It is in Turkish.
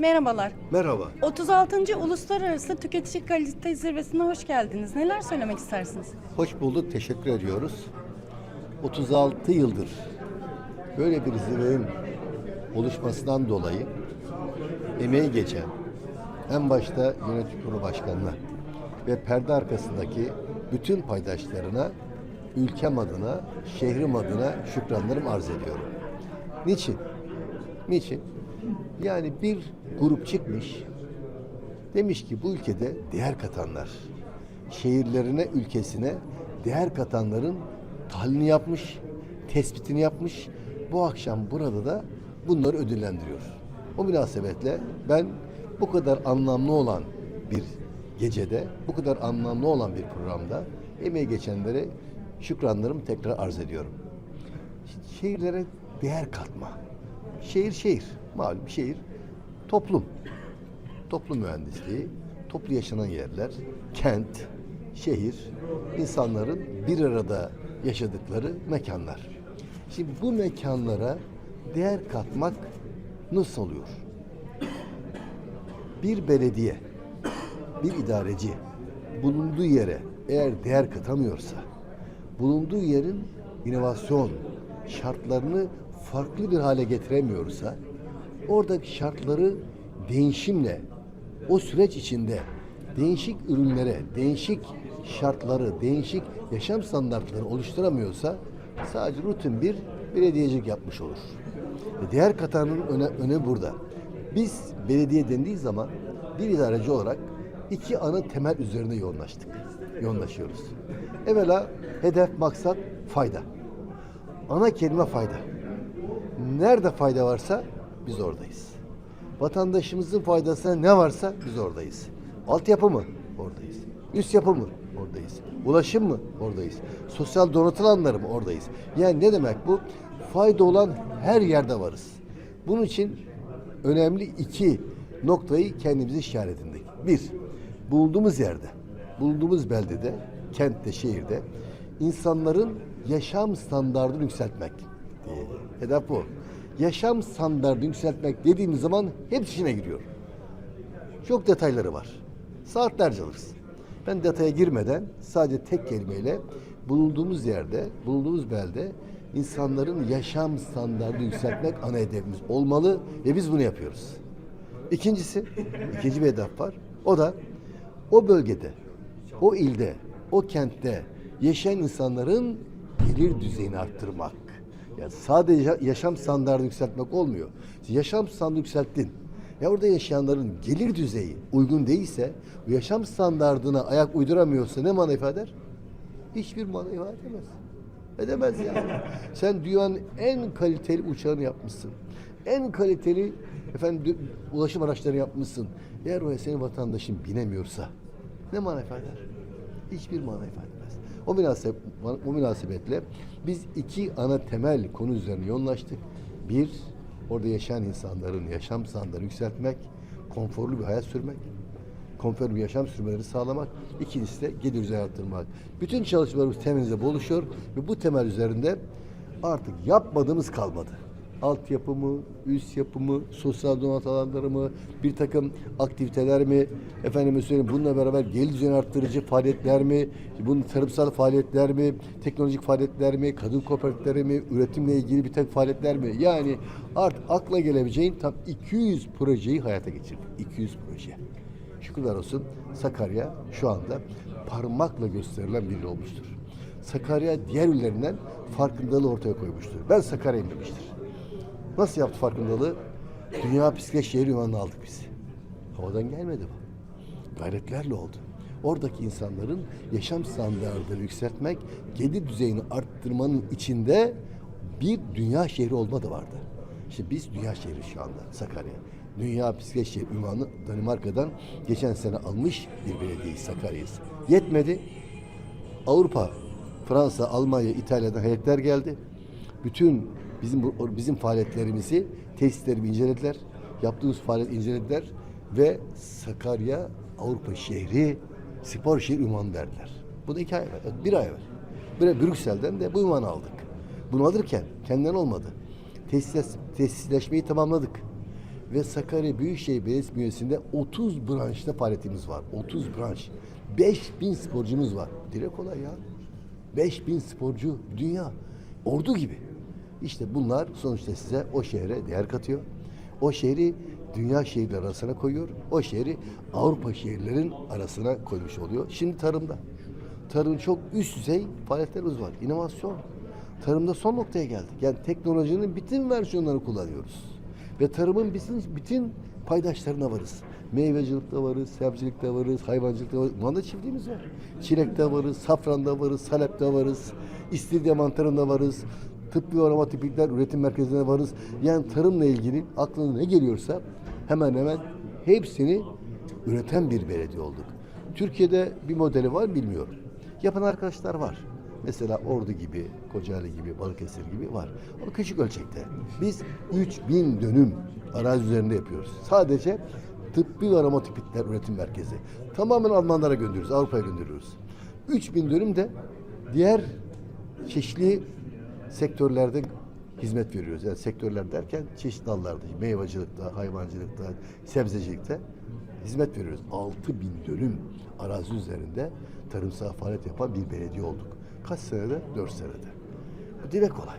Merhabalar. Merhaba. 36. Uluslararası Tüketici Kalite Zirvesi'ne hoş geldiniz. Neler söylemek istersiniz? Hoş bulduk. Teşekkür ediyoruz. 36 yıldır böyle bir zirvenin oluşmasından dolayı emeği geçen en başta yönetim kurulu başkanına ve perde arkasındaki bütün paydaşlarına ülkem adına, şehrim adına şükranlarımı arz ediyorum. Niçin? Niçin? Yani bir grup çıkmış, demiş ki bu ülkede değer katanlar, şehirlerine, ülkesine değer katanların tahlilini yapmış, tespitini yapmış. Bu akşam burada da bunları ödüllendiriyor. O münasebetle ben bu kadar anlamlı olan bir gecede, bu kadar anlamlı olan bir programda emeği geçenlere şükranlarımı tekrar arz ediyorum. Şehirlere değer katma. Şehir şehir. Malum şehir toplum. Toplum mühendisliği, toplu yaşanan yerler, kent, şehir, insanların bir arada yaşadıkları mekanlar. Şimdi bu mekanlara değer katmak nasıl oluyor? Bir belediye, bir idareci bulunduğu yere eğer değer katamıyorsa, bulunduğu yerin inovasyon şartlarını farklı bir hale getiremiyorsa, oradaki şartları değişimle, o süreç içinde değişik ürünlere, değişik şartları, değişik yaşam standartları oluşturamıyorsa sadece rutin bir belediyecilik yapmış olur. Ve değer katanın öne, öne burada. Biz belediye dendiği zaman bir idareci olarak iki ana temel üzerine yoğunlaştık. Yoğunlaşıyoruz. Evvela hedef, maksat, fayda. Ana kelime fayda. Nerede fayda varsa biz oradayız. Vatandaşımızın faydasına ne varsa biz oradayız. Altyapı mı? Oradayız. Üst yapı mı? Oradayız. Ulaşım mı? Oradayız. Sosyal donatılanlar mı? Oradayız. Yani ne demek bu? Fayda olan her yerde varız. Bunun için önemli iki noktayı kendimize işaretindik. Bir, bulunduğumuz yerde, bulunduğumuz beldede, kentte, şehirde insanların yaşam standartını yükseltmek diye. Hedef bu. Yaşam standartını yükseltmek dediğimiz zaman hepsi içine giriyor. Çok detayları var. Saatlerce alırız. Ben detaya girmeden sadece tek kelimeyle bulunduğumuz yerde, bulunduğumuz belde insanların yaşam standartını yükseltmek ana hedefimiz olmalı ve biz bunu yapıyoruz. İkincisi, ikinci bir hedef var. O da o bölgede, o ilde, o kentte yaşayan insanların gelir düzeyini arttırmak. Yani sadece yaşam standartını yükseltmek olmuyor. Yaşam standartını yükselttin. Ya orada yaşayanların gelir düzeyi uygun değilse, bu yaşam standartına ayak uyduramıyorsa ne mana ifade eder? Hiçbir mana ifade edemez. Edemez yani. Sen dünyanın en kaliteli uçağını yapmışsın. En kaliteli efendim ulaşım araçlarını yapmışsın. Eğer oraya senin vatandaşın binemiyorsa ne mana ifade eder? Hiçbir mana ifade etmez. O, münasebet, o münasebetle biz iki ana temel konu üzerine yoğunlaştık. Bir, orada yaşayan insanların yaşam standartını yükseltmek, konforlu bir hayat sürmek, konforlu bir yaşam sürmeleri sağlamak. İkincisi de gelir arttırmak. Bütün çalışmalarımız temelimizde buluşuyor ve bu temel üzerinde artık yapmadığımız kalmadı. Altyapı mı, üst yapı mı, sosyal donat alanları mı, bir takım aktiviteler mi, efendime söyleyeyim bununla beraber gelir düzeyini arttırıcı faaliyetler mi, bunun tarımsal faaliyetler mi, teknolojik faaliyetler mi, kadın kooperatifleri mi, üretimle ilgili bir tek faaliyetler mi? Yani artık akla gelebileceğin tam 200 projeyi hayata geçirdik. 200 proje. Şükürler olsun Sakarya şu anda parmakla gösterilen bir il olmuştur. Sakarya diğer illerinden farkındalığı ortaya koymuştur. Ben Sakarya'yım demiştir. Nasıl yaptı farkındalığı? Dünya Bisiklet Şehri ünvanını aldık biz. Havadan gelmedi bu. Gayretlerle oldu. Oradaki insanların yaşam standartlarını yükseltmek, gelir düzeyini arttırmanın içinde bir dünya şehri olma da vardı. İşte biz dünya şehri şu anda Sakarya. Dünya Bisiklet Şehri ünvanı Danimarka'dan geçen sene almış bir belediyeyiz Sakarya'yız. Yetmedi. Avrupa, Fransa, Almanya, İtalya'dan heyetler geldi. Bütün bizim bizim faaliyetlerimizi, tesislerimi incelediler. Yaptığımız faaliyet incelediler ve Sakarya Avrupa şehri spor şehir ünvanı verdiler. Bu da iki ay evvel, bir ay evvel. Böyle Brüksel'den de bu ünvanı aldık. Bunu alırken kendinden olmadı. Tesis, tesisleşmeyi tamamladık. ve Sakarya Büyükşehir Belediyesi bünyesinde 30 branşta faaliyetimiz var. 30 branş. 5000 sporcumuz var. Dile kolay ya. 5000 sporcu dünya. Ordu gibi. İşte bunlar sonuçta size o şehre değer katıyor. O şehri dünya şehirleri arasına koyuyor. O şehri Avrupa şehirlerin arasına koymuş oluyor. Şimdi tarımda. Tarım çok üst düzey faaliyetlerimiz var. İnovasyon. Tarımda son noktaya geldik. Yani teknolojinin bütün versiyonlarını kullanıyoruz. Ve tarımın bütün, bütün paydaşlarına varız. Meyvecilikte varız, sebzecilikte varız, hayvancılıkta varız. Manda çiftliğimiz var. Çilekte varız, safranda varız, salepte varız, istiridye mantarında varız. Tıbbi arama tipikler üretim merkezine varız. Yani tarımla ilgili aklına ne geliyorsa hemen hemen hepsini üreten bir belediye olduk. Türkiye'de bir modeli var bilmiyorum. Yapan arkadaşlar var. Mesela Ordu gibi, Kocaeli gibi, Balıkesir gibi var. Ama küçük ölçekte. Biz 3000 dönüm arazi üzerinde yapıyoruz. Sadece tıbbi ve aromatipikler üretim merkezi. Tamamen Almanlara gönderiyoruz, Avrupa'ya gönderiyoruz. 3000 dönüm de diğer çeşitli sektörlerde hizmet veriyoruz. Yani sektörler derken çeşitli dallarda, meyvacılıkta, hayvancılıkta, sebzecilikte hizmet veriyoruz. 6 bin dönüm arazi üzerinde tarımsal faaliyet yapan bir belediye olduk. Kaç senede? 4 senede. Bu dile kolay.